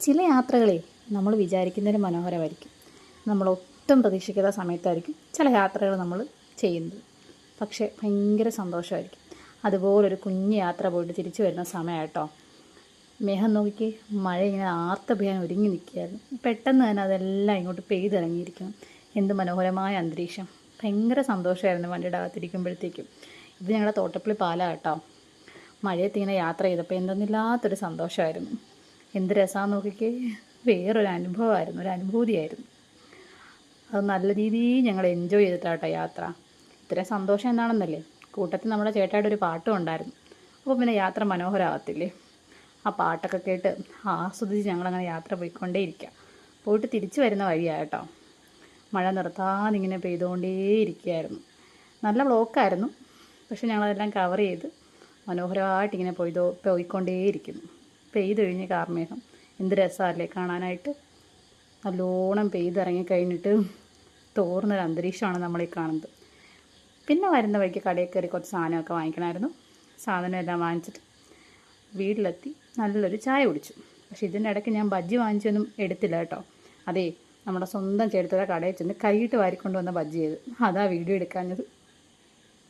ചില യാത്രകളിൽ നമ്മൾ വിചാരിക്കുന്നതിന് മനോഹരമായിരിക്കും. നമ്മൾ ഒട്ടും പ്രതീക്ഷിക്കാത്ത സമയത്തായിരിക്കും ചില യാത്രകൾ നമ്മൾ ചെയ്യുന്നത്. പക്ഷേ ഭയങ്കര സന്തോഷമായിരിക്കും. അതുപോലൊരു കുഞ്ഞു യാത്ര പോയിട്ട് തിരിച്ചു വരുന്ന സമയമായിട്ടോ. മേഘം നോക്കി മഴ ഇങ്ങനെ ആർത്ത പെയ്യാൻ ഒരുങ്ങി നിൽക്കുകയായിരുന്നു. പെട്ടെന്ന് തന്നെ അതെല്ലാം ഇങ്ങോട്ട് പെയ്തിറങ്ങിയിരിക്കണം എന്ത് മനോഹരമായ അന്തരീക്ഷം. ഭയങ്കര സന്തോഷമായിരുന്നു വണ്ടിയുടെ അകത്തിരിക്കുമ്പോഴത്തേക്കും. ഇത് ഞങ്ങളുടെ തോട്ടപ്പള്ളി പാലാട്ടോ മഴയത്ത് ഇങ്ങനെ യാത്ര ചെയ്തപ്പോൾ എന്തെന്നില്ലാത്തൊരു സന്തോഷമായിരുന്നു. എന്ത് രസമാണെന്ന് നോക്കിക്കേ. വേറൊരു അനുഭവമായിരുന്നു. ഒരു അനുഭൂതിയായിരുന്നു. അത് നല്ല രീതിയിൽ ഞങ്ങൾ എൻജോയ് ചെയ്തിട്ടാട്ടോ യാത്ര. ഇത്രയും സന്തോഷം എന്താണെന്നല്ലേ? കൂട്ടത്തിൽ നമ്മുടെ ചേട്ടായുടെ ഒരു പാട്ടും ഉണ്ടായിരുന്നു. അപ്പോൾ പിന്നെ യാത്ര മനോഹരമാകത്തില്ലേ ആ പാട്ടൊക്കെ കേട്ട് ആസ്വദിച്ച് ഞങ്ങളങ്ങനെ യാത്ര പോയിക്കൊണ്ടേയിരിക്കുക പോയിട്ട് തിരിച്ചു വരുന്ന വഴിയായിട്ടോ മഴ നിർത്താതെ ഇങ്ങനെ പെയ്തുകൊണ്ടേയിരിക്കുകയായിരുന്നു നല്ല ബ്ലോക്കായിരുന്നു. പക്ഷെ ഞങ്ങളതെല്ലാം കവർ ചെയ്ത് മനോഹരമായിട്ട് ഇങ്ങനെ പോയി പോയിക്കൊണ്ടേയിരിക്കുന്നു. പെയ്ത് കഴിഞ്ഞ് കാർമേഘം. എന്ത് രസമല്ലേ കാണാനായിട്ട്. നല്ലോണം പെയ്തിറങ്ങി കഴിഞ്ഞിട്ട് തോർന്നൊരു അന്തരീക്ഷമാണ് ഈ കാണുന്നത്. പിന്നെ വരുന്ന വഴിക്ക് കടയിൽ കയറി കുറച്ച് സാധനമൊക്കെ വാങ്ങിക്കണമായിരുന്നു. സാധനം എല്ലാം വാങ്ങിച്ചിട്ട് വീട്ടിലെത്തി നല്ലൊരു ചായ കുടിച്ചു. പക്ഷെ ഇതിന്റെ ഇടയ്ക്ക് ഞാൻ ബജ്ജി വാങ്ങിച്ചൊന്നും എടുത്തില്ല കേട്ടോ. അതേ നമ്മുടെ സ്വന്തം ചേർത്തുള്ള കടയിൽ ചെന്ന് കൈയിട്ട് വാരിക്കൊണ്ട് വന്ന ബജ്ജി ചെയ്ത് അതാ വീഡിയോ എടുക്കാഞ്ഞത്.